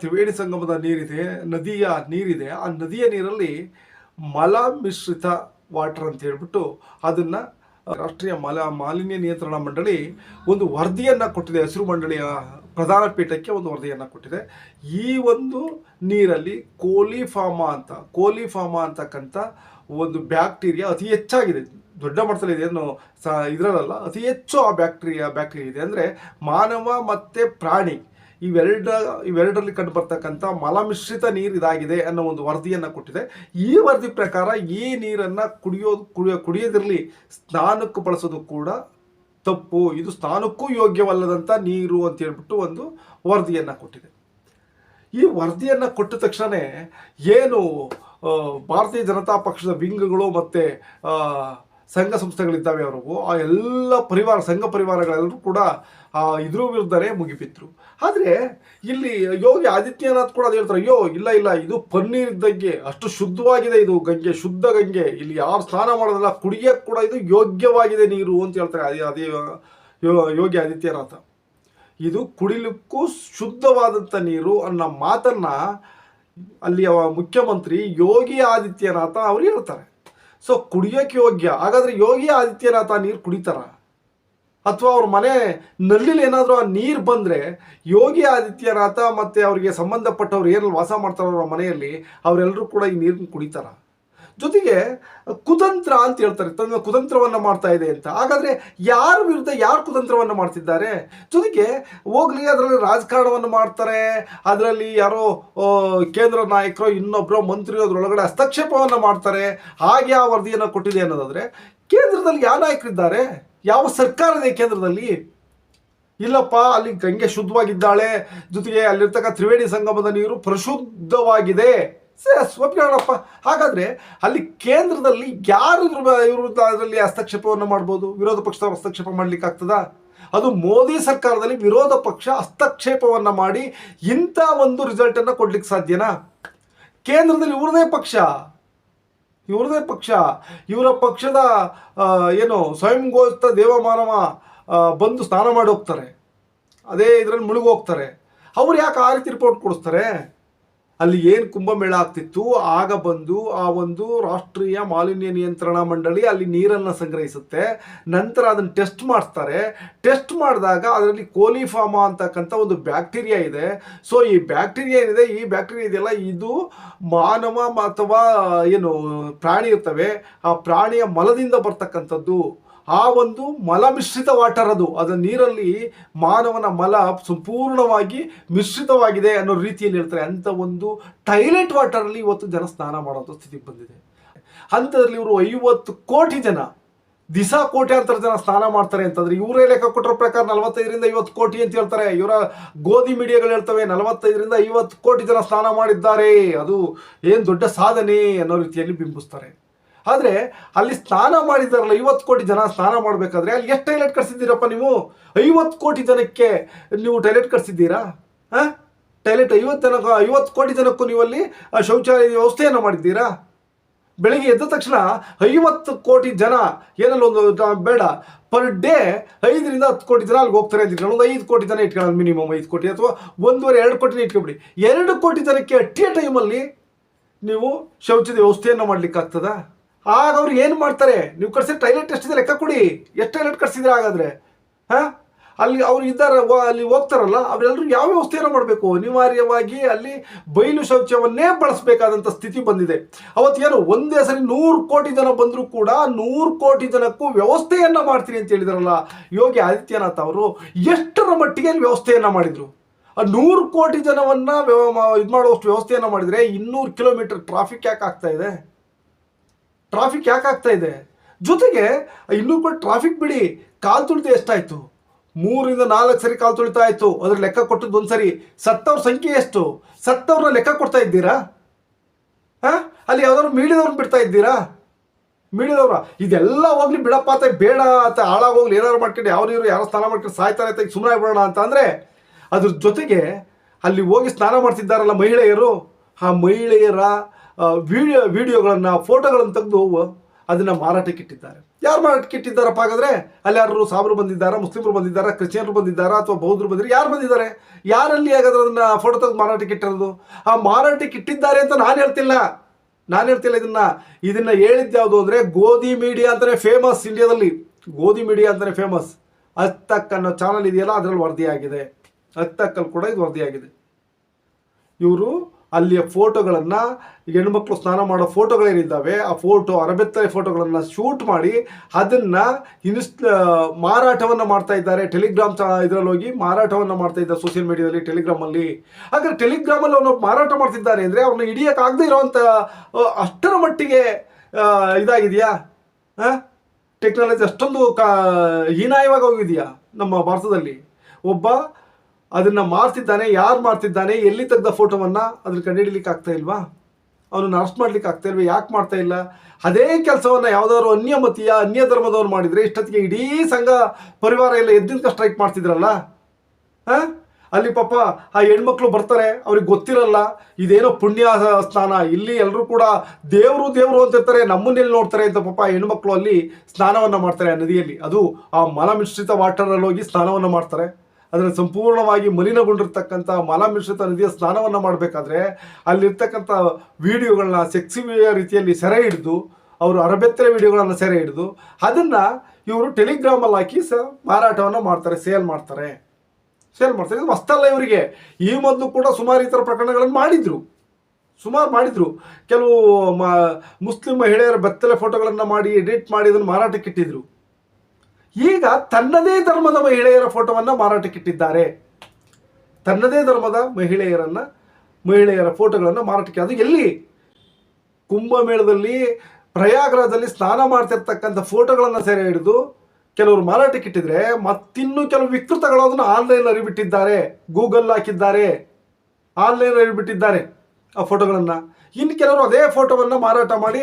ತ್ರಿವೇಣಿ ಸಂಗಮದ ನೀರಿದೆ, ನದಿಯ ನೀರಿದೆ. ಆ ನದಿಯ ನೀರಲ್ಲಿ ಮಲ ಮಿಶ್ರಿತ ವಾಟರ್ ಅಂತ ಹೇಳ್ಬಿಟ್ಟು ಅದನ್ನ, ರಾಷ್ಟ್ರೀಯ ಮಲ ಮಾಲಿನ್ಯ ನಿಯಂತ್ರಣ ಮಂಡಳಿ ಒಂದು ವರದಿಯನ್ನ ಕೊಟ್ಟಿದೆ. ಹಸಿರು ಮಂಡಳಿಯ ಪ್ರಧಾನ ಪೀಠಕ್ಕೆ ಒಂದು ವರದಿಯನ್ನ ಕೊಟ್ಟಿದೆ. ಈ ಒಂದು ನೀರಲ್ಲಿ ಕೋಲಿಫಾಮಾ ಅಂತ ಕೋಲಿಫಾಮಾ ಅಂತಕ್ಕಂಥ ಒಂದು ಬ್ಯಾಕ್ಟೀರಿಯಾ ಅತಿ ಹೆಚ್ಚಾಗಿದೆ. ದೊಡ್ಡ ಮಟ್ಟದಲ್ಲಿ ಇದೆ ಏನು ಸ ಇದರಲ್ಲ, ಅತಿ ಹೆಚ್ಚು ಆ ಬ್ಯಾಕ್ಟೀರಿಯಾ ಬ್ಯಾಕ್ಟೀರಿಯಾ ಇದೆ. ಅಂದರೆ ಮಾನವ ಮತ್ತು ಪ್ರಾಣಿ ಇವೆರಡ ಇವೆರಡರಲ್ಲಿ ಕಂಡು ಬರ್ತಕ್ಕಂಥ ಮಲಮಿಶ್ರಿತ ನೀರು ಇದಾಗಿದೆ ಅನ್ನೋ ಒಂದು ವರದಿಯನ್ನು ಕೊಟ್ಟಿದೆ. ಈ ವರದಿ ಪ್ರಕಾರ ಈ ನೀರನ್ನು ಕುಡಿಯೋದು ಕುಡಿಯೋ ಕುಡಿಯೋದಿರಲಿ, ಸ್ನಾನಕ್ಕೆ ಬಳಸೋದು ಕೂಡ ತಪ್ಪು. ಇದು ಸ್ನಾನಕ್ಕೂ ಯೋಗ್ಯವಲ್ಲದಂಥ ನೀರು ಅಂತ ಹೇಳ್ಬಿಟ್ಟು ಒಂದು ವರದಿಯನ್ನು ಕೊಟ್ಟಿದೆ. ಈ ವರದಿಯನ್ನು ಕೊಟ್ಟ ತಕ್ಷಣ ಏನು ಭಾರತೀಯ ಜನತಾ ಪಕ್ಷದ ವಿಂಗ್ಗಳು ಮತ್ತು ಸಂಘ ಸಂಸ್ಥೆಗಳಿದ್ದಾವೆ ಅವ್ರಿಗೂ. ಆ ಎಲ್ಲ ಪರಿವಾರ, ಸಂಘ ಪರಿವಾರಗಳೆಲ್ಲರೂ ಕೂಡ ಇದ್ರ ವಿರುದ್ಧನೇ ಮುಗಿಬಿದ್ರು ಆದರೆ, ಇಲ್ಲಿ ಯೋಗಿ ಆದಿತ್ಯನಾಥ್ ಕೂಡ ಅದು ಹೇಳ್ತಾರೆ, ಅಯ್ಯೋ, ಇಲ್ಲ ಇಲ್ಲ, ಇದು ಪನ್ನೀರ್ ಇದ್ದಂಗೆ ಅಷ್ಟು ಶುದ್ಧವಾಗಿದೆ ಇದು ಗಂಗೆ, ಶುದ್ಧ ಗಂಗೆ. ಇಲ್ಲಿ ಯಾರು ಸ್ನಾನ ಮಾಡೋದಿಲ್ಲ, ಕುಡಿಯಕ್ಕೆ ಕೂಡ ಇದು ಯೋಗ್ಯವಾಗಿದೆ ನೀರು, ಅಂತ ಹೇಳ್ತಾರೆ ಅದೇ ಅದೇ ಯೋಗಿ ಆದಿತ್ಯನಾಥ. ಇದು ಕುಡಿಲಿಕ್ಕೂ ಶುದ್ಧವಾದಂಥ ನೀರು ಅನ್ನೋ ಮಾತನ್ನು ಅಲ್ಲಿಯ ಮುಖ್ಯಮಂತ್ರಿ ಯೋಗಿ ಆದಿತ್ಯನಾಥ ಅವರು ಹೇಳ್ತಾರೆ. ಸೊ ಕುಡಿಯೋಕೆ ಯೋಗ್ಯ. ಹಾಗಾದ್ರೆ ಯೋಗಿ ಆದಿತ್ಯನಾಥ ನೀರು ಕುಡಿತಾರ? ಅಥವಾ ಅವ್ರ ಮನೆ ನಲ್ಲಿಲಿ ಏನಾದರೂ ಆ ನೀರು ಬಂದರೆ ಯೋಗಿ ಆದಿತ್ಯನಾಥ ಮತ್ತು ಅವರಿಗೆ ಸಂಬಂಧಪಟ್ಟವ್ರು ಏನಲ್ಲಿ ವಾಸ ಮಾಡ್ತಾರೋ ಅವ್ರ ಮನೆಯಲ್ಲಿ ಅವರೆಲ್ಲರೂ ಕೂಡ ಈ ನೀರನ್ನ ಕುಡಿತಾರ? ಜೊತೆಗೆ ಕುತಂತ್ರ ಅಂತ ಹೇಳ್ತಾರೆ, ತನ್ನ ಕುತಂತ್ರವನ್ನು ಮಾಡ್ತಾ ಇದೆ ಅಂತ. ಹಾಗಾದ್ರೆ ಯಾರ ವಿರುದ್ಧ ಯಾರು ಕುತಂತ್ರವನ್ನು ಮಾಡ್ತಿದ್ದಾರೆ? ಜೊತೆಗೆ ಹೋಗ್ಲಿ, ಅದರಲ್ಲಿ ರಾಜಕಾರಣವನ್ನು ಮಾಡ್ತಾರೆ, ಅದರಲ್ಲಿ ಯಾರೋ ಕೇಂದ್ರ ನಾಯಕರು ಇನ್ನೊಬ್ಬರು ಮಂತ್ರಿ ಅದರೊಳಗಡೆ ಹಸ್ತಕ್ಷೇಪವನ್ನು ಮಾಡ್ತಾರೆ. ಹಾಗೆ ಆ ವರದಿಯನ್ನು ಕೊಟ್ಟಿದೆ ಅನ್ನೋದಾದರೆ ಕೇಂದ್ರದಲ್ಲಿ ಯಾವ ನಾಯಕರಿದ್ದಾರೆ? ಯಾವ ಸರ್ಕಾರ ಇದೆ ಕೇಂದ್ರದಲ್ಲಿ? ಇಲ್ಲಪ್ಪ, ಅಲ್ಲಿ ಗಂಗೆ ಶುದ್ಧವಾಗಿದ್ದಾಳೆ. ಜೊತೆಗೆ ಅಲ್ಲಿರ್ತಕ್ಕ ತ್ರಿವೇಣಿ ಸಂಗಮದ ನೀರು ಪ್ರಶುದ್ಧವಾಗಿದೆ. ಸಸ್ ಒಪ್ಕೊಳ್ಳೋಣಪ್ಪ ಹಾಗಾದ್ರೆ ಅಲ್ಲಿ ಕೇಂದ್ರದಲ್ಲಿ ಯಾರು ವಿರುದ್ಧ ಅದರಲ್ಲಿ ಹಸ್ತಕ್ಷೇಪವನ್ನು ಮಾಡ್ಬೋದು? ವಿರೋಧ ಪಕ್ಷದವ್ರು ಹಸ್ತಕ್ಷೇಪ ಮಾಡ್ಲಿಕ್ಕೆ ಆಗ್ತದ? ಅದು ಮೋದಿ ಸರ್ಕಾರದಲ್ಲಿ ವಿರೋಧ ಪಕ್ಷ ಹಸ್ತಕ್ಷೇಪವನ್ನು ಮಾಡಿ ಇಂಥ ಒಂದು ರಿಸಲ್ಟನ್ನು ಕೊಡ್ಲಿಕ್ಕೆ ಸಾಧ್ಯನಾ? ಕೇಂದ್ರದಲ್ಲಿ ಇವ್ರದೇ ಪಕ್ಷ. ಇವ್ರದೇ ಪಕ್ಷ. ಇವರ ಪಕ್ಷದ ಏನು ಸ್ವಯಂ ಘೋಷಿತ ದೇವಮಾನವ ಬಂದು ಸ್ನಾನ ಮಾಡಿ ಹೋಗ್ತಾರೆ. ಅದೇ ಇದರಲ್ಲಿ ಮುಳುಗೋಗ್ತಾರೆ. ಅವ್ರು ಯಾಕೆ ಆ ರೀತಿ ರಿಪೋರ್ಟ್ ಕೊಡಿಸ್ತಾರೆ? ಅಲ್ಲಿ ಏನು ಕುಂಭಮೇಳ ಆಗ್ತಿತ್ತು? ಆಗ ಬಂದು ಆ ಒಂದು ರಾಷ್ಟ್ರೀಯ ಮಾಲಿನ್ಯ ನಿಯಂತ್ರಣ ಮಂಡಳಿ ಅಲ್ಲಿ ನೀರನ್ನು ಸಂಗ್ರಹಿಸುತ್ತೆ. ನಂತರ ಅದನ್ನು ಟೆಸ್ಟ್ ಮಾಡಿಸ್ತಾರೆ. ಟೆಸ್ಟ್ ಮಾಡಿದಾಗ ಅದರಲ್ಲಿ ಕೋಲಿಫಾಮಾ ಅಂತಕ್ಕಂಥ ಒಂದು ಬ್ಯಾಕ್ಟೀರಿಯಾ ಇದೆ. ಸೊ ಈ ಬ್ಯಾಕ್ಟೀರಿಯಾ ಏನಿದೆ? ಈ ಬ್ಯಾಕ್ಟೀರಿಯಾ ಇದೆಯಲ್ಲ, ಇದು ಮಾನವ ಅಥವಾ, ಏನು, ಪ್ರಾಣಿ ಇರ್ತವೆ. ಆ ಪ್ರಾಣಿಯ ಮಲದಿಂದ ಬರ್ತಕ್ಕಂಥದ್ದು. ಆ ಒಂದು ಮಲ ಮಿಶ್ರಿತ ವಾಟರ್ ಅದು. ಅದರ ನೀರಲ್ಲಿ ಮಾನವನ ಮಲ ಸಂಪೂರ್ಣವಾಗಿ ಮಿಶ್ರಿತವಾಗಿದೆ ಅನ್ನೋ ರೀತಿಯಲ್ಲಿ ಹೇಳ್ತಾರೆ. ಅಂಥ ಒಂದು ಟೈಲೆಟ್ ವಾಟರಲ್ಲಿ ಇವತ್ತು ಜನ ಸ್ನಾನ ಮಾಡೋದು ಸ್ಥಿತಿಗೆ ಬಂದಿದೆ. ಅಂಥದ್ರಲ್ಲಿ ಇವರು ಐವತ್ತು ಕೋಟಿ ಜನ, ದಿಸ ಕೋಟ್ಯಾಂತರ ಜನ ಸ್ನಾನ ಮಾಡ್ತಾರೆ ಅಂತಂದ್ರೆ ಇವರೇ ಲೆಕ್ಕ ಕೊಟ್ಟರ ಪ್ರಕಾರ ನಲವತ್ತೈದರಿಂದ ಐವತ್ತು ಕೋಟಿ ಅಂತ ಹೇಳ್ತಾರೆ. ಇವರ ಗೋಧಿ ಮೀಡಿಯಾಗಳು ಹೇಳ್ತವೆ, ನಲವತ್ತೈದರಿಂದ ಐವತ್ತು ಕೋಟಿ ಜನ ಸ್ನಾನ ಮಾಡಿದ್ದಾರೆ. ಅದು ಏನು ದೊಡ್ಡ ಸಾಧನೆ ಅನ್ನೋ ರೀತಿಯಲ್ಲಿ ಬಿಂಬಿಸ್ತಾರೆ. ಆದರೆ ಅಲ್ಲಿ ಸ್ನಾನ ಮಾಡಿದಾರಲ್ಲ, ಐವತ್ತು ಕೋಟಿ ಜನ ಸ್ನಾನ ಮಾಡಬೇಕಾದ್ರೆ ಅಲ್ಲಿ ಎಷ್ಟು ಟೈಲೆಟ್ ಕಟ್ಸಿದ್ದೀರಪ್ಪ ನೀವು? ಐವತ್ತು ಕೋಟಿ ಜನಕ್ಕೆ ನೀವು ಟೈಲೆಟ್ ಕಟ್ಸಿದ್ದೀರಾ? ಹಾಂ? ಟೈಲೆಟ್ ಐವತ್ತು ಜನಕ್ಕೆ, ಐವತ್ತು ಕೋಟಿ ಜನಕ್ಕೂ ನೀವು ಅಲ್ಲಿ ಶೌಚಾಲಯ ವ್ಯವಸ್ಥೆಯನ್ನು ಮಾಡಿದ್ದೀರಾ? ಬೆಳಿಗ್ಗೆ ಎದ್ದ ತಕ್ಷಣ ಐವತ್ತು ಕೋಟಿ ಜನ, ಏನಲ್ಲ ಒಂದು ಬೇಡ ಪರ್ ಡೇ ಐದರಿಂದ ಹತ್ತು ಕೋಟಿ ಜನ ಅಲ್ಲಿ ಹೋಗ್ತಾರೆ ಅಂತ ಒಂದು ಐದು ಕೋಟಿ ಜನ ಇಟ್ಕೊಳ್ಳೋದು ಮಿನಿಮಮ್ ಐದು ಕೋಟಿ ಅಥವಾ ಒಂದೂವರೆ, ಎರಡು ಕೋಟಿನ ಇಟ್ಕೊಬಿಡಿ. ಎರಡು ಕೋಟಿ ಜನಕ್ಕೆ ಅಟ್ ಟೈಮಲ್ಲಿ ನೀವು ಶೌಚದ ವ್ಯವಸ್ಥೆಯನ್ನು ಮಾಡ್ಲಿಕ್ಕೆ ಆಗ್ತದಾ ಆಗ ಅವ್ರು ಏನು ಮಾಡ್ತಾರೆ? ನೀವು ಕಟ್ಸಿದ ಟೈಲೆಟ್ ಎಷ್ಟಿದೆ ಲೆಕ್ಕ ಕೊಡಿ. ಎಷ್ಟು ಟೈಲೆಟ್ ಕಟ್ಸಿದ್ರೆ ಹಾಗಾದ್ರೆ? ಹಾಂ? ಅಲ್ಲಿ ಅವ್ರು ಇದ್ದಾರೆ ಅಲ್ಲಿ ಹೋಗ್ತಾರಲ್ಲ ಅವರೆಲ್ಲರೂ ಯಾವ ವ್ಯವಸ್ಥೆಯನ್ನು ಮಾಡಬೇಕು? ಅನಿವಾರ್ಯವಾಗಿ ಅಲ್ಲಿ ಬಯಲು ಶೌಚವನ್ನೇ ಬಳಸಬೇಕಾದಂಥ ಸ್ಥಿತಿ ಬಂದಿದೆ. ಅವತ್ತೇನು, ಒಂದೇ ಸರಿ ನೂರು ಕೋಟಿ ಜನ ಬಂದರೂ ಕೂಡ ನೂರು ಕೋಟಿ ಜನಕ್ಕೂ ವ್ಯವಸ್ಥೆಯನ್ನು ಮಾಡ್ತೀನಿ ಅಂತ ಹೇಳಿದಾರಲ್ಲ, ಯೋಗಿ ಆದಿತ್ಯನಾಥ್ ಅವರು, ಎಷ್ಟರ ಮಟ್ಟಿಗೆ ವ್ಯವಸ್ಥೆಯನ್ನು ಮಾಡಿದರು? ನೂರು ಕೋಟಿ ಜನವನ್ನ ಇದು ಮಾಡುವಷ್ಟು ವ್ಯವಸ್ಥೆಯನ್ನು ಮಾಡಿದರೆ ಇನ್ನೂರು ಕಿಲೋಮೀಟರ್ ಟ್ರಾಫಿಕ್ ಯಾಕೆ ಆಗ್ತಾ ಇದೆ? ಟ್ರಾಫಿಕ್ ಯಾಕೆ ಆಗ್ತಾ ಇದೆ? ಜೊತೆಗೆ, ಇನ್ನೂ ಕೂಡ ಟ್ರಾಫಿಕ್ ಬಿಡಿ, ಕಾಲು ತುಳಿತ ಎಷ್ಟಾಯಿತು? ಮೂರಿಂದ ನಾಲ್ಕು ಸರಿ ಕಾಲು ತುಳಿತ ಆಯಿತು ಅದ್ರ ಲೆಕ್ಕ ಕೊಟ್ಟದ್ದು ಒಂದ್ಸರಿ ಸತ್ತವ್ರ ಸಂಖ್ಯೆ ಎಷ್ಟು? ಸತ್ತವ್ರನ್ನ ಲೆಕ್ಕ ಕೊಡ್ತಾ ಇದ್ದೀರಾ? ಹಾಂ? ಅಲ್ಲಿ ಯಾವ್ದಾದ್ರು ಮೀಡಿಯದವ್ರನ್ನ ಬಿಡ್ತಾ ಇದ್ದೀರಾ? ಮೀಡಿಯದವ್ರ ಇದೆಲ್ಲ ಹೋಗ್ಲಿ ಬಿಡಪ್ಪ ಅಂತ ಬೇಡ ಅಂತ ಹಾಳಾಗೋಗ್ಲಿ ಏನಾದ್ರು ಮಾಡ್ಕೊಂಡು ಯಾವ ನೀರು ಯಾರು ಸ್ನಾನ ಮಾಡ್ಕೊಂಡು ಸಾಯ್ತಾರೆ ಅಂತ ಸುಮ್ಮನೆ ಆಗ್ಬಿಡೋಣ ಅಂತ ಅಂದ್ರೆ, ಅದ್ರ ಜೊತೆಗೆ ಅಲ್ಲಿ ಹೋಗಿ ಸ್ನಾನ ಮಾಡ್ತಿದ್ದಾರಲ್ಲ ಮಹಿಳೆಯರು. ಆ ಮಹಿಳೆಯರ ವಿಡಿಯೋ, ವಿಡಿಯೋಗಳನ್ನು, ಫೋಟೋಗಳನ್ನು ತೆಗೆದು ಅದನ್ನು ಮಾರಾಟಕ್ಕೆ ಇಟ್ಟಿದ್ದಾರೆ. ಯಾರು ಮಾರಾಟಕ್ಕೆ ಇಟ್ಟಿದ್ದಾರಪ್ಪ ಹಾಗಾದರೆ? ಅಲ್ಲಿ ಯಾರು ಸಾಬರು ಬಂದಿದ್ದಾರಾ, ಮುಸ್ಲಿಮರು ಬಂದಿದ್ದಾರಾ, ಕ್ರಿಶ್ಚಿಯನ್ರು ಬಂದಿದ್ದಾರಾ ಅಥವಾ ಬೌದ್ಧರು ಬಂದಿದ್ದಾರೆ? ಯಾರು ಬಂದಿದ್ದಾರೆ? ಯಾರಲ್ಲಿ ಹಾಗಾದ್ರೆ ಅದನ್ನು ಫೋಟೋ ತೆಗೆದು ಮಾರಾಟಕ್ಕೆ ಇಟ್ಟಿರೋದು? ಆ ಮಾರಾಟಕ್ಕೆ ಇಟ್ಟಿದ್ದಾರೆ ಅಂತ ನಾನು ಹೇಳ್ತಿಲ್ಲ. ನಾನು ಹೇಳ್ತಿಲ್ಲ ಇದನ್ನು. ಇದನ್ನು ಹೇಳಿದ್ದು ಯಾವುದು ಅಂದರೆ ಗೋಧಿ ಮೀಡಿಯಾ ಅಂತಲೇ ಫೇಮಸ್ ಇಂಡಿಯಾದಲ್ಲಿ ಗೋಧಿ ಮೀಡಿಯಾ ಅಂತಲೇ ಫೇಮಸ್ ಅತ್ತಕ್ ಅನ್ನೋ ಚಾನಲ್ ಇದೆಯಲ್ಲ, ಅದರಲ್ಲಿ ವರದಿಯಾಗಿದೆ. ಅತ್ತಕ್ಕಲ್ಲಿ ಕೂಡ ಇದು ವರದಿಯಾಗಿದೆ. ಇವರು ಅಲ್ಲಿಯ ಫೋಟೋಗಳನ್ನು ಹೆಣ್ಮಕ್ಳು ಸ್ನಾನ ಮಾಡೋ ಫೋಟೋಗಳೇನಿದ್ದಾವೆ, ಆ ಫೋಟೋ ಅರಬೆತ್ತಲೆ ಫೋಟೋಗಳನ್ನು ಶೂಟ್ ಮಾಡಿ ಅದನ್ನು ಇನ್ಸ್ ಮಾರಾಟವನ್ನು ಮಾಡ್ತಾ ಇದ್ದಾರೆ. ಟೆಲಿಗ್ರಾಮ್ ಇದರಲ್ಲಿ ಹೋಗಿ ಮಾರಾಟವನ್ನು ಮಾಡ್ತಾ ಇದ್ದಾರೆ ಸೋಷಿಯಲ್ ಮೀಡಿಯಾದಲ್ಲಿ ಟೆಲಿಗ್ರಾಮಲ್ಲಿ ಹಾಗಾದ್ರೆ ಟೆಲಿಗ್ರಾಮಲ್ಲಿ ಅವನು ಮಾರಾಟ ಮಾಡ್ತಿದ್ದಾನೆ ಅಂದರೆ ಅವನು ಹಿಡಿಯೋಕ್ಕಾಗದೇ ಇರೋವಂಥ ಅಷ್ಟರ ಮಟ್ಟಿಗೆ ಇದಾಗಿದೆಯಾ? ಟೆಕ್ನಾಲಜಿ ಅಷ್ಟೊಂದು ಕಾ, ಹೀನಾಯವಾಗಿ ಹೋಗಿದೆಯಾ ನಮ್ಮ ಭಾರತದಲ್ಲಿ? ಒಬ್ಬ ಅದನ್ನ ಮಾರ್ತಿದ್ದಾನೆ, ಯಾರು ಮಾಡ್ತಿದ್ದಾನೆ ಎಲ್ಲಿ ತೆಗೆದ ಫೋಟೋವನ್ನ ಕಂಡು ಕಂಡುಹಿಡಿಲಿಕ್ಕೆ ಆಗ್ತಾ ಇಲ್ವಾ? ಅವನನ್ನು ಅರೆಸ್ಟ್ ಮಾಡ್ಲಿಕ್ಕೆ ಆಗ್ತಾ ಇಲ್ವಾ? ಯಾಕೆ ಮಾಡ್ತಾ ಇಲ್ಲ? ಅದೇ ಕೆಲಸವನ್ನ ಯಾವ್ದಾದ್ರು ಅನ್ಯಮತೀಯ ಅನ್ಯ ಧರ್ಮದವ್ರು ಮಾಡಿದ್ರೆ ಇಷ್ಟೊತ್ತಿಗೆ ಇಡೀ ಸಂಘ ಪರಿವಾರ ಎಲ್ಲ ಎದ್ದಿನ ಸ್ಟ್ರೈಕ್ ಮಾಡ್ತಿದ್ರಲ್ಲ? ಹಾಂ? ಅಲ್ಲಿ ಪಾಪ ಆ ಹೆಣ್ಮಕ್ಳು ಬರ್ತಾರೆ, ಅವ್ರಿಗೆ ಗೊತ್ತಿರಲ್ಲ, ಇದೇನೋ ಪುಣ್ಯ ಸ್ನಾನ, ಇಲ್ಲಿ ಎಲ್ಲರೂ ಕೂಡ ದೇವರು ದೇವರು ಅಂತಿರ್ತಾರೆ ನಮ್ಮನ್ನೆಲ್ಲಿ ನೋಡ್ತಾರೆ ಅಂತ ಪಾಪ ಹೆಣ್ಮಕ್ಳು ಅಲ್ಲಿ ಸ್ನಾನವನ್ನು ಮಾಡ್ತಾರೆ ಆ ನದಿಯಲ್ಲಿ. ಅದು ಆ ಮಲ ಮಿಶ್ರಿತ ವಾಟರಲ್ಲಿ ಹೋಗಿ ಸ್ನಾನವನ್ನು ಮಾಡ್ತಾರೆ. ಅದನ್ನು ಸಂಪೂರ್ಣವಾಗಿ ಮಲಿನಗೊಂಡಿರ್ತಕ್ಕಂಥ ಮಲಮಿಶ್ರಿತ ನದಿಯ ಸ್ನಾನವನ್ನು ಮಾಡಬೇಕಾದ್ರೆ ಅಲ್ಲಿರ್ತಕ್ಕಂಥ ವಿಡಿಯೋಗಳನ್ನ ಸೆಕ್ಸಿ ರೀತಿಯಲ್ಲಿ ಸೆರೆ ಹಿಡಿದು ಅವರು ಅರಬೆತ್ತರೆ ವಿಡಿಯೋಗಳನ್ನು ಸೆರೆ ಹಿಡಿದು ಅದನ್ನು ಇವರು ಟೆಲಿಗ್ರಾಮಲ್ಲಿ ಹಾಕಿ ಸ ಮಾರಾಟವನ್ನು ಮಾಡ್ತಾರೆ ಸೇಲ್ ಮಾಡ್ತಾರೆ. ಸೇಲ್ ಮಾಡ್ತಾರೆ. ಇದು ಹೊಸ್ತಲ್ಲ ಇವರಿಗೆ. ಈ ಮೊದಲು ಕೂಡ ಸುಮಾರು ಈ ಥರ ಪ್ರಕರಣಗಳನ್ನು ಮಾಡಿದರು. ಸುಮಾರು ಮಾಡಿದರು. ಕೆಲವು ಮುಸ್ಲಿಂ ಮಹಿಳೆಯರ ಬೆತ್ತಲೆ ಫೋಟೋಗಳನ್ನು ಮಾಡಿ ಎಡಿಟ್ ಮಾಡಿ ಅದನ್ನು ಮಾರಾಟಕ್ಕೆ ಇಟ್ಟಿದ್ರು ಈಗ ತನ್ನದೇ ಧರ್ಮದ ಮಹಿಳೆಯರ ಫೋಟೋವನ್ನು ಮಾರಾಟಕ್ಕಿಟ್ಟಿದ್ದಾರೆ ತನ್ನದೇ ಧರ್ಮದ ಮಹಿಳೆಯರನ್ನು, ಮಹಿಳೆಯರ ಫೋಟೋಗಳನ್ನು ಮಾರಾಟಕ್ಕೆ. ಅದು ಎಲ್ಲಿ? ಕುಂಭಮೇಳದಲ್ಲಿ ಪ್ರಯಾಗ್ರಹದಲ್ಲಿ ಸ್ನಾನ ಮಾಡ್ತಿರ್ತಕ್ಕಂಥ ಫೋಟೋಗಳನ್ನು ಸೆರೆ ಹಿಡಿದು ಕೆಲವರು ಮಾರಾಟಕ್ಕಿಟ್ಟಿದ್ರೆ ಮತ್ತಿನ್ನೂ ಕೆಲವು ವಿಕೃತಗಳು ಅದನ್ನು ಆನ್ಲೈನ್ ಅರಿಬಿಟ್ಟಿದ್ದಾರೆ ಗೂಗಲ್ ಹಾಕಿದ್ದಾರೆ. ಆನ್ಲೈನ್ ಅರಿಬಿಟ್ಟಿದ್ದಾರೆ ಆ ಫೋಟೋಗಳನ್ನು. ಇನ್ನು ಕೆಲವರು ಅದೇ ಫೋಟೋವನ್ನು ಮಾರಾಟ ಮಾಡಿ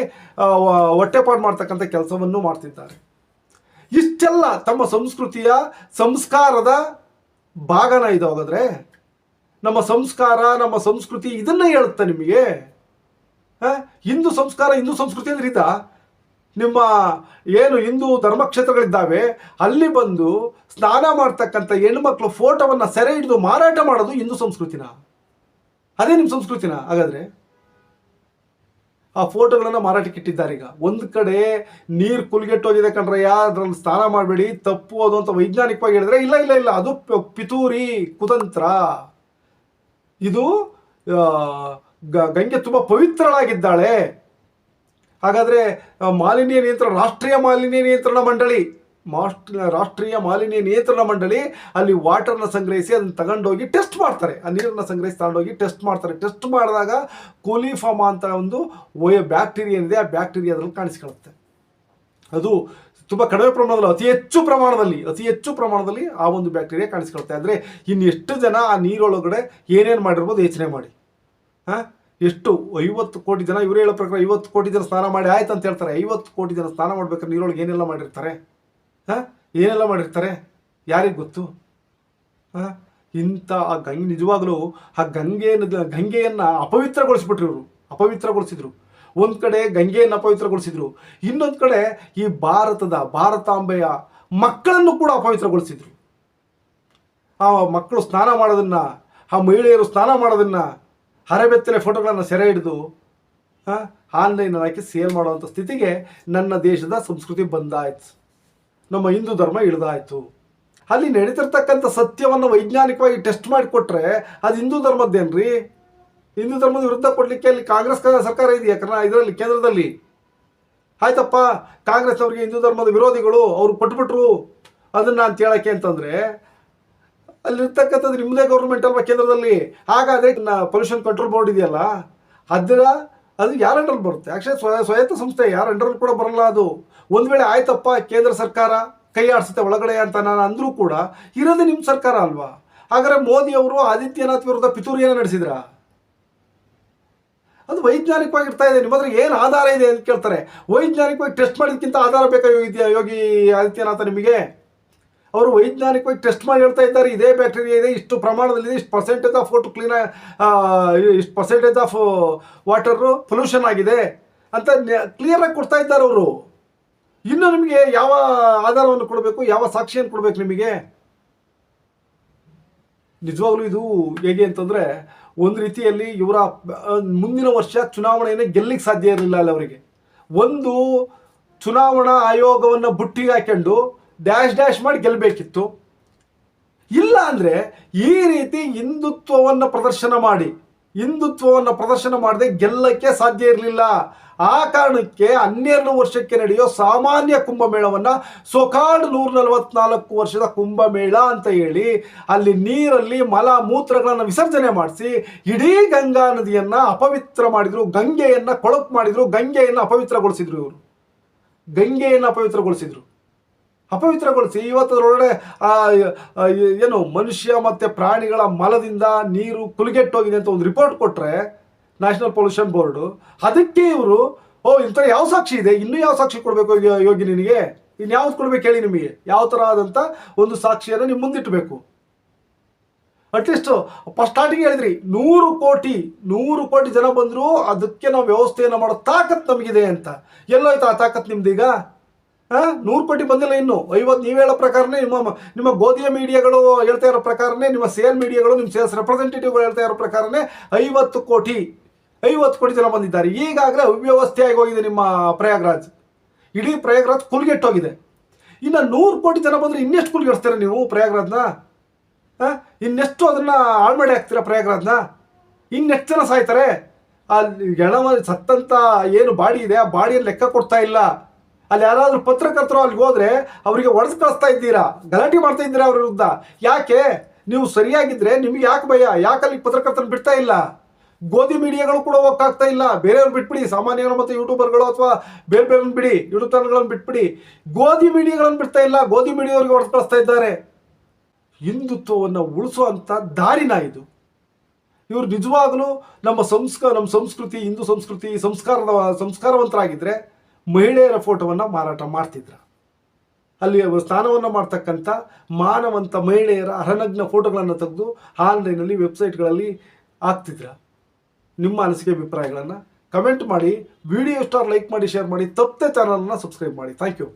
ಹೊಟ್ಟೆಪಾಡು ಮಾಡ್ತಕ್ಕಂಥ ಕೆಲಸವನ್ನು ಮಾಡ್ತಿದ್ದಾರೆ. ಇಷ್ಟೆಲ್ಲ ತಮ್ಮ ಸಂಸ್ಕೃತಿಯ ಸಂಸ್ಕಾರದ ಭಾಗನ ಇದು ಹಾಗಾದ್ರೆ? ನಮ್ಮ ಸಂಸ್ಕಾರ, ನಮ್ಮ ಸಂಸ್ಕೃತಿ ಇದನ್ನ ಹೇಳುತ್ತೆ ನಿಮಗೆ? ಹಿಂದೂ ಸಂಸ್ಕಾರ, ಹಿಂದೂ ಸಂಸ್ಕೃತಿ ಅಂದ್ರೆ ಇದ? ನಿಮ್ಮ ಏನು ಹಿಂದೂ ಧರ್ಮಕ್ಷೇತ್ರಗಳಿದ್ದಾವೆ, ಅಲ್ಲಿ ಬಂದು ಸ್ನಾನ ಮಾಡ್ತಕ್ಕಂಥ ಹೆಣ್ಮಕ್ಳು ಫೋಟೋವನ್ನು ಸೆರೆ ಹಿಡಿದು ಮಾರಾಟ ಮಾಡೋದು ಹಿಂದೂ ಸಂಸ್ಕೃತಿನ? ಅದೇ ನಿಮ್ಮ ಸಂಸ್ಕೃತಿನ ಹಾಗಾದ್ರೆ? ಆ ಫೋಟೋಗಳನ್ನು ಮಾರಾಟಕ್ಕೆ ಇಟ್ಟಿದ್ದಾರೆ ಈಗ. ಒಂದು ಕಡೆ ನೀರು ಕುಲ್ಗೆಟ್ಟೋಗಿದೆ ಕಣ್ರಯ್ಯ ಅದ್ರಲ್ಲಿ ಸ್ನಾನ ಮಾಡಬೇಡಿ, ತಪ್ಪು ಅದು ಅಂತ ವೈಜ್ಞಾನಿಕವಾಗಿ ಹೇಳಿದ್ರೆ ಇಲ್ಲ ಇಲ್ಲ ಇಲ್ಲ, ಅದು ಪಿತೂರಿ, ಕುತಂತ್ರ. ಇದು ಗಂಗೆ ತುಂಬ ಪವಿತ್ರಳಾಗಿದ್ದಾಳೆ. ಹಾಗಾದ್ರೆ ಮಾಲಿನ್ಯ ನಿಯಂತ್ರಣ, ರಾಷ್ಟ್ರೀಯ ಮಾಲಿನ್ಯ ನಿಯಂತ್ರಣ ಮಂಡಳಿ ರಾಷ್ಟ್ರೀಯ ಮಾಲಿನ್ಯ ನಿಯಂತ್ರಣ ಮಂಡಳಿ ಅಲ್ಲಿ ವಾಟರ್ನ ಸಂಗ್ರಹಿಸಿ ಅದನ್ನ ತಗೊಂಡೋಗಿ ಟೆಸ್ಟ್ ಮಾಡ್ತಾರೆ. ಆ ನೀರನ್ನು ಸಂಗ್ರಹಿಸಿ ತಗೊಂಡೋಗಿ ಟೆಸ್ಟ್ ಮಾಡ್ತಾರೆ. ಟೆಸ್ಟ್ ಮಾಡಿದಾಗ ಕೋಲಿಫಾಮ ಅಂತ ಒಂದು ಒಯ ಬ್ಯಾಕ್ಟೀರಿಯಾ ಏನಿದೆ, ಆ ಬ್ಯಾಕ್ಟೀರಿಯಾ ಅದರಲ್ಲಿ ಕಾಣಿಸ್ಕೊಳ್ಳುತ್ತೆ. ಅದು ತುಂಬ ಕಡಿಮೆ ಪ್ರಮಾಣದಲ್ಲಿ, ಅತಿ ಹೆಚ್ಚು ಪ್ರಮಾಣದಲ್ಲಿ, ಅತಿ ಹೆಚ್ಚು ಪ್ರಮಾಣದಲ್ಲಿ ಆ ಒಂದು ಬ್ಯಾಕ್ಟೀರಿಯಾ ಕಾಣಿಸ್ಕೊಳುತ್ತೆ ಅಂದರೆ ಇನ್ನು ಎಷ್ಟು ಜನ ಆ ನೀರೊಳಗಡೆ ಏನೇನು ಮಾಡಿರ್ಬೋದು ಯೋಚನೆ ಮಾಡಿ. ಹಾಂ? ಎಷ್ಟು? ಐವತ್ತು ಕೋಟಿ ಜನ, ಇವರು ಹೇಳೋ ಪ್ರಕಾರ ಐವತ್ತು ಕೋಟಿ ಜನ ಸ್ನಾನ ಮಾಡಿ ಆಯ್ತು ಅಂತ ಹೇಳ್ತಾರೆ. ಐವತ್ತು ಕೋಟಿ ಜನ ಸ್ನಾನ ಮಾಡ್ಬೇಕಾದ್ರೆ ನೀರೊಳಗೆ ಏನೆಲ್ಲ ಮಾಡಿರ್ತಾರೆ? ಹಾಂ? ಏನೆಲ್ಲ ಮಾಡಿರ್ತಾರೆ? ಯಾರಿಗೆ ಗೊತ್ತು? ಹಾಂ? ಇಂಥ ಆ ಗಂಗೆ, ನಿಜವಾಗಲೂ ಆ ಗಂಗೆ ಗಂಗೆಯನ್ನು ಅಪವಿತ್ರಗೊಳಿಸ್ಬಿಟ್ರು ಇವರು. ಅಪವಿತ್ರಗೊಳಿಸಿದ್ರು. ಒಂದು ಕಡೆ ಗಂಗೆಯನ್ನು ಅಪವಿತ್ರಗೊಳಿಸಿದ್ರು. ಇನ್ನೊಂದು ಕಡೆ ಈ ಭಾರತದ, ಭಾರತಾಂಬೆಯ ಮಕ್ಕಳನ್ನು ಕೂಡ ಅಪವಿತ್ರಗೊಳಿಸಿದ್ರು. ಆ ಮಕ್ಕಳು ಸ್ನಾನ ಮಾಡೋದನ್ನು, ಆ ಮಹಿಳೆಯರು ಸ್ನಾನ ಮಾಡೋದನ್ನು ಹರಬೆತ್ತಲೆ ಫೋಟೋಗಳನ್ನು ಸೆರೆ ಹಿಡಿದು ಆನ್ಲೈನ್ ಹಾಕಿ ಸೇಲ್ ಮಾಡುವಂಥ ಸ್ಥಿತಿಗೆ ನನ್ನ ದೇಶದ ಸಂಸ್ಕೃತಿ ಬಂದಾಯ್ತು. ನಮ್ಮ ಹಿಂದೂ ಧರ್ಮ ಇಳಿದಾಯಿತು. ಅಲ್ಲಿ ನಡೀತಿರ್ತಕ್ಕಂಥ ಸತ್ಯವನ್ನು ವೈಜ್ಞಾನಿಕವಾಗಿ ಟೆಸ್ಟ್ ಮಾಡಿಕೊಟ್ರೆ ಅದು ಹಿಂದೂ ಧರ್ಮದ್ದೇನ್ರಿ? ಹಿಂದೂ ಧರ್ಮದ ವಿರುದ್ಧ ಕೊಡಲಿಕ್ಕೆ ಅಲ್ಲಿ ಕಾಂಗ್ರೆಸ್ ಸರ್ಕಾರ ಇದೆಯಾ? ಕರ್ನಾ, ಇದರಲ್ಲಿ, ಕೇಂದ್ರದಲ್ಲಿ? ಆಯ್ತಪ್ಪ, ಕಾಂಗ್ರೆಸ್ನವ್ರಿಗೆ ಹಿಂದೂ ಧರ್ಮದ ವಿರೋಧಿಗಳು ಅವ್ರು ಕೊಟ್ಬಿಟ್ರು ಅದನ್ನ ಅಂತ ಹೇಳಕ್ಕೆ ಅಂತಂದ್ರೆ, ಅಲ್ಲಿರ್ತಕ್ಕಂಥದ್ದು ನಿಮ್ಮದೇ ಗೌರ್ಮೆಂಟ್ ಅಲ್ವಾ ಕೇಂದ್ರದಲ್ಲಿ? ಹಾಗಾದ್ರೆ ಪೊಲ್ಯೂಷನ್ ಕಂಟ್ರೋಲ್ ಬೋರ್ಡ್ ಇದೆಯಲ್ಲ? ಅದರ ಅದು ಯಾರ ಅಂಡರ್ ಬರುತ್ತೆ? ಆ್ಯಕ್ಚುಲಿ ಸ್ವ, ಸ್ವಾಯತ್ತ ಸಂಸ್ಥೆ ಯಾರ ಅಂಡರ್ ಕೂಡ ಬರಲ್ಲ ಅದು. ಒಂದು ವೇಳೆ ಆಯ್ತಪ್ಪ, ಕೇಂದ್ರ ಸರ್ಕಾರ ಕೈ ಆಡಿಸುತ್ತೆ ಒಳಗಡೆ ಅಂತ ನಾನು ಅಂದರೂ ಕೂಡ ಇರೋದೇ ನಿಮ್ಮ ಸರ್ಕಾರ ಅಲ್ವಾ? ಹಾಗಾದರೆ ಮೋದಿ ಅವರು ಆದಿತ್ಯನಾಥ್ ವಿರುದ್ಧ ಪಿತೂರಿಯನ್ನು ನಡೆಸಿದ್ರಾ? ಅದು ವೈಜ್ಞಾನಿಕವಾಗಿ ಇರ್ತಾ ಇದೆ. ನಿಮ್ಮ ಹತ್ರ ಏನು ಆಧಾರ ಇದೆ ಅಂತ ಕೇಳ್ತಾರೆ. ವೈಜ್ಞಾನಿಕವಾಗಿ ಟೆಸ್ಟ್ ಮಾಡೋದಕ್ಕಿಂತ ಆಧಾರ ಬೇಕಾ ಯೋಗಿ ಯೋಗಿ ಆದಿತ್ಯನಾಥ ನಿಮಗೆ? ಅವರು ವೈಜ್ಞಾನಿಕವಾಗಿ ಟೆಸ್ಟ್ ಮಾಡಿ ಹೇಳ್ತಾ ಇದ್ದಾರೆ, ಇದೇ ಬ್ಯಾಕ್ಟೀರಿಯಾ ಇದೆ, ಇಷ್ಟು ಪ್ರಮಾಣದಲ್ಲಿದೆ ಇಷ್ಟು ಪರ್ಸೆಂಟೇಜ್ ಆಫ್ ಫೋಟೋ ಕ್ಲೀನ್ ಇಷ್ಟು ಪರ್ಸೆಂಟೇಜ್ ಆಫ್ ವಾಟರು ಪೊಲ್ಯೂಷನ್ ಆಗಿದೆ ಅಂತ ಕ್ಲಿಯರಾಗಿ ಕೊಡ್ತಾ ಇದ್ದಾರೆ ಅವರು. ಇನ್ನು ನಿಮಗೆ ಯಾವ ಆಧಾರವನ್ನು ಕೊಡಬೇಕು, ಯಾವ ಸಾಕ್ಷಿಯನ್ನು ಕೊಡಬೇಕು ನಿಮಗೆ? ನಿಜವಾಗ್ಲೂ ಇದು ಹೇಗೆ ಅಂತಂದರೆ ಒಂದು ರೀತಿಯಲ್ಲಿ ಇವರ ಮುಂದಿನ ವರ್ಷ ಚುನಾವಣೆಯನ್ನು ಗೆಲ್ಲಿಕ್ಕೆ ಸಾಧ್ಯ ಇರಲಿಲ್ಲ ಅಲ್ಲ ಅವರಿಗೆ. ಒಂದು ಚುನಾವಣಾ ಆಯೋಗವನ್ನು ಬುಟ್ಟಿಗೆ ಹಾಕೊಂಡು ಡ್ಯಾಶ್ ಡ್ಯಾಶ್ ಮಾಡಿ ಗೆಲ್ಲಬೇಕಿತ್ತು ಇಲ್ಲ ಅಂದರೆ ಈ ರೀತಿ ಹಿಂದುತ್ವವನ್ನು ಪ್ರದರ್ಶನ ಮಾಡಿ, ಹಿಂದುತ್ವವನ್ನು ಪ್ರದರ್ಶನ ಮಾಡದೆ ಗೆಲ್ಲಕ್ಕೆ ಸಾಧ್ಯ ಇರಲಿಲ್ಲ. ಆ ಕಾರಣಕ್ಕೆ ಹನ್ನೆರಡು ವರ್ಷಕ್ಕೆ ನಡೆಯೋ ಸಾಮಾನ್ಯ ಕುಂಭಮೇಳವನ್ನು ಸೊಕಾಡ್ ನೂರ ನಲವತ್ನಾಲ್ಕು ವರ್ಷದ ಕುಂಭಮೇಳ ಅಂತ ಹೇಳಿ ಅಲ್ಲಿ ನೀರಲ್ಲಿ ಮಲ ಮೂತ್ರಗಳನ್ನು ವಿಸರ್ಜನೆ ಮಾಡಿಸಿ, ಇಡೀ ಗಂಗಾ ನದಿಯನ್ನು ಅಪವಿತ್ರ ಮಾಡಿದರು, ಗಂಗೆಯನ್ನು ಕೊಳಕು ಮಾಡಿದರು, ಗಂಗೆಯನ್ನು ಅಪವಿತ್ರಗೊಳಿಸಿದ್ರು ಇವರು. ಗಂಗೆಯನ್ನು ಅಪವಿತ್ರಗೊಳಿಸಿದ್ರು. ಅಪವಿತ್ರಗೊಳಿಸಿ. ಇವತ್ತರೊಳಗಡೆ ಏನು, ಮನುಷ್ಯ ಮತ್ತು ಪ್ರಾಣಿಗಳ ಮಲದಿಂದ ನೀರು ಕುಲುಗೆಟ್ಟೋಗಿದೆ ಅಂತ ಒಂದು ರಿಪೋರ್ಟ್ ಕೊಟ್ಟರೆ ನ್ಯಾಷನಲ್ ಪೊಲ್ಯೂಷನ್ ಬೋರ್ಡು, ಅದಕ್ಕೆ ಇವರು, ಓ ಇಂಥ ಯಾವ ಸಾಕ್ಷಿ ಇದೆ? ಇನ್ನೂ ಯಾವ ಸಾಕ್ಷಿ ಕೊಡಬೇಕು ಯೋಗಿ ನಿನಗೆ? ಇನ್ಯಾವ್ದು ಕೊಡ್ಬೇಕು ಹೇಳಿ ನಿಮಗೆ? ಯಾವ ಥರ ಆದಂಥ ಒಂದು ಸಾಕ್ಷಿಯನ್ನು ನೀವು ಮುಂದಿಟ್ಟಬೇಕು ಅಟ್ಲೀಸ್ಟ್ ಸ್ಟಾರ್ಟಿಂಗ್ ಹೇಳಿದ್ರಿ, ನೂರು ಕೋಟಿ ನೂರು ಕೋಟಿ ಜನ ಬಂದರೂ ಅದಕ್ಕೆ ನಾವು ವ್ಯವಸ್ಥೆಯನ್ನು ಮಾಡೋ ತಾಕತ್ತು ನಮಗಿದೆ ಅಂತ. ಎಲ್ಲೋಯ್ತು ಆ ತಾಕತ್ತು ಹಾಂ ನೂರು ಕೋಟಿ ಬಂದಿಲ್ಲ ಇನ್ನು. ಐವತ್ತು ನೀವು ಹೇಳೋ ಪ್ರಕಾರನೇ ನಿಮ್ಮ ನಿಮ್ಮ ಗೋಧಿಯ ಮೀಡಿಯಾಗಳು ಹೇಳ್ತಾ ಇರೋ ಪ್ರಕಾರನೇ, ನಿಮ್ಮ ಸೇಲ್ ಮೀಡಿಯಾಗಳು, ನಿಮ್ಮ ಸೇಲ್ಸ್ ರೆಪ್ರೆಸೆಂಟೇಟಿವ್ಗಳು ಹೇಳ್ತಾ ಇರೋ ಪ್ರಕಾರನೇ ಐವತ್ತು ಕೋಟಿ ಐವತ್ತು ಕೋಟಿ ಜನ ಬಂದಿದ್ದಾರೆ. ಈಗಾಗಲೇ ಅವ್ಯವಸ್ಥೆ ಆಗಿ ಹೋಗಿದೆ ನಿಮ್ಮ ಪ್ರಯಾಗ್ರಾಜ್. ಇಡೀ ಪ್ರಯಾಗ್ರಾಜ್ ಕುಲ್ಗೆಟ್ಟೋಗಿದೆ. ಇನ್ನು ನೂರು ಕೋಟಿ ಜನ ಬಂದರೆ ಇನ್ನೆಷ್ಟು ಕುಲ್ಗೆಡ್ಸ್ತೀರ ನೀವು ಪ್ರಯಾಗ್ರಾಜ್ನ? ಇನ್ನೆಷ್ಟು ಅದನ್ನು ಆಳ್ಮಡೆ ಮಾಡಿ ಹಾಕ್ತೀರಾ ಪ್ರಯಾಗ್ರಾಜ್ನ? ಇನ್ನೆಷ್ಟು ಜನ ಸಾಯ್ತಾರೆ? ಅಲ್ಲಿ ಗೆಣವ ಸತ್ತಂತ ಏನು ಬಾಡಿ ಇದೆ, ಆ ಬಾಡಿಯನ್ನು ಲೆಕ್ಕ ಕೊಡ್ತಾ ಇಲ್ಲ. ಅಲ್ಲಿ ಯಾರಾದರೂ ಪತ್ರಕರ್ತರು ಅಲ್ಲಿಗೆ ಹೋದ್ರೆ ಅವರಿಗೆ ಒಡೆದು ಕಳಿಸ್ತಾ ಇದ್ದೀರಾ? ಗಲಾಟೆ ಮಾಡ್ತಾ ಇದ್ದೀರಾ ಅವ್ರ ವಿರುದ್ಧ? ಯಾಕೆ? ನೀವು ಸರಿಯಾಗಿದ್ದರೆ ನಿಮ್ಗೆ ಯಾಕೆ ಭಯ? ಯಾಕೆ ಅಲ್ಲಿ ಪತ್ರಕರ್ತನ ಬಿಡ್ತಾ ಇಲ್ಲ? ಗೋಧಿ ಮೀಡಿಯಾಗಳು ಕೂಡ ಹೋಗಕ್ಕಾಗ್ತಾ ಇಲ್ಲ. ಬೇರೆಯವ್ರು ಬಿಟ್ಬಿಡಿ. ಸಾಮಾನ್ಯರು ಮತ್ತು ಯೂಟ್ಯೂಬರ್ಗಳು ಅಥವಾ ಬೇರೆ ಬೇರೆ ಬಿಡಿ. ಯೂಟ್ಯೂಬ್ ಚಾನಲ್ಗಳನ್ನು ಬಿಟ್ಬಿಡಿ. ಗೋಧಿ ಮೀಡಿಯಾಗಳನ್ನು ಬಿಡ್ತಾ ಇಲ್ಲ. ಗೋಧಿ ಮೀಡಿಯಾವ್ರಿಗೆ ಹೊಡೆದು ಕಳಿಸ್ತಾ ಇದ್ದಾರೆ. ಹಿಂದುತ್ವವನ್ನು ಉಳಿಸುವಂಥ ದಾರಿನ ಇದು. ಇವರು ನಿಜವಾಗಲೂ ನಮ್ಮ ಸಂಸ್ಕ, ನಮ್ಮ ಸಂಸ್ಕೃತಿ, ಹಿಂದೂ ಸಂಸ್ಕೃತಿ ಸಂಸ್ಕಾರದ ಸಂಸ್ಕಾರವಂತರಾಗಿದ್ದರೆ ಮಹಿಳೆಯರ ಫೋಟೋವನ್ನು ಮಾರಾಟ ಮಾಡ್ತಿದ್ರು. ಅಲ್ಲಿ ಸ್ನಾನವನ್ನು ಮಾಡ್ತಕ್ಕಂಥ ಮಾನವಂತ ಮಹಿಳೆಯರ ಅರನಗ್ನ ಫೋಟೋಗಳನ್ನು ತೆಗೆದು ಆನ್ಲೈನಲ್ಲಿ ವೆಬ್ಸೈಟ್ಗಳಲ್ಲಿ ಹಾಕ್ತಿದ್ರು. ನಿಮ್ಮ ಅನಿಸಿಕೆ ಅಭಿಪ್ರಾಯಗಳನ್ನು ಕಮೆಂಟ್ ಮಾಡಿ, ವಿಡಿಯೋ ಸ್ಟಾರ್ ಲೈಕ್ ಮಾಡಿ, ಶೇರ್ ಮಾಡಿ, ತಪ್ಪದೆ ಚಾನಲನ್ನು ಸಬ್ಸ್ಕ್ರೈಬ್ ಮಾಡಿ. Thank you.